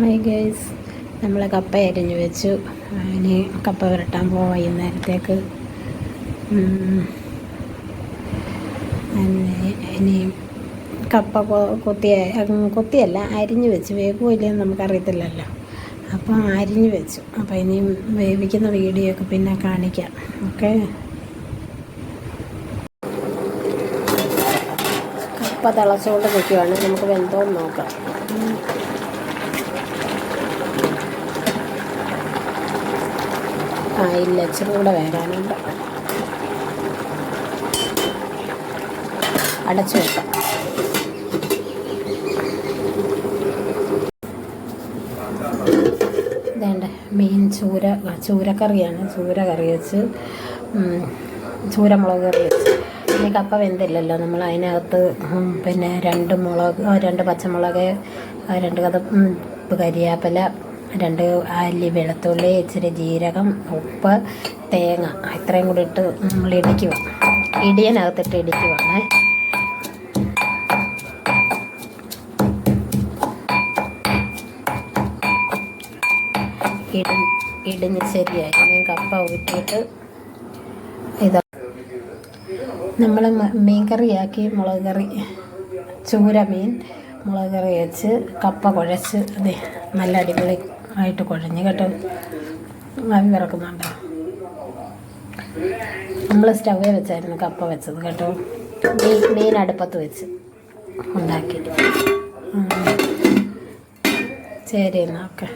High guys നമ്മൾ കപ്പ അരിഞ്ഞു വെച്ചു. ഇനി കപ്പ വരട്ടാൻ പോവാം വൈകുന്നേരത്തേക്ക്. ഇനി കപ്പ കൊത്തിയ കൊത്തിയല്ല അരിഞ്ഞു വെച്ച്. ഇല്ലയെന്ന് നമുക്കറിയത്തില്ലല്ലോ. അപ്പോൾ അരിഞ്ഞു വെച്ചു. അപ്പോൾ ഇനി വേവിക്കുന്ന വീഡിയോ ഒക്കെ പിന്നെ കാണിക്കാം. ഓക്കെ? കപ്പ തിളച്ചുകൊണ്ട് നിൽക്കുവാണ്. നമുക്ക് വെന്തോന്ന് നോക്കാം. ആ ഇല്ല ഇച്ചിരി കൂടെ വേകാനുണ്ട് അടച്ചു വെക്കാം. ഇതേണ്ട മീൻ ചൂര ചൂരക്കറിയാണ്. ചൂര കറി വെച്ച് ചൂരമുളക് കറി വെച്ച്. പിന്നെ കപ്പ വെന്തില്ലല്ലോ നമ്മൾ അതിനകത്ത് പിന്നെ രണ്ട് മുളക് രണ്ട് പച്ചമുളക് രണ്ട് കഥ കരിയാപ്പില രണ്ട് അല്ലി വെളുത്തുള്ളി ഇച്ചിരി ജീരകം ഉപ്പ് തേങ്ങ. ഇത്രയും കൂടി ഇട്ട് നമ്മൾ ഇടിക്കുക. ഇടിയനകത്തിട്ട് ഇടിക്കുവാണേ. ഇടി ഇടിഞ്ഞ് ശരിയായി. ഞാൻ കപ്പ ഊറ്റിയിട്ട് ഇതാ. നമ്മൾ മീൻ കറിയാക്കി മുളക് കറി ചൂര മീൻ മുളക് കറി വെച്ച് കപ്പ കുഴച്ച് അതെ നല്ല അടിപൊളി ആയിട്ട് കുഴഞ്ഞ് കേട്ടോ. ആവി വിറക്കുന്നുണ്ടോ നമ്മൾ സ്റ്റൗവേ വെച്ചായിരുന്നു കപ്പ വെച്ചത് കേട്ടോ. മീൻ അടുപ്പത്ത് വെച്ച് ഉണ്ടാക്കി. ശരി എന്നാൽ ഓക്കെ.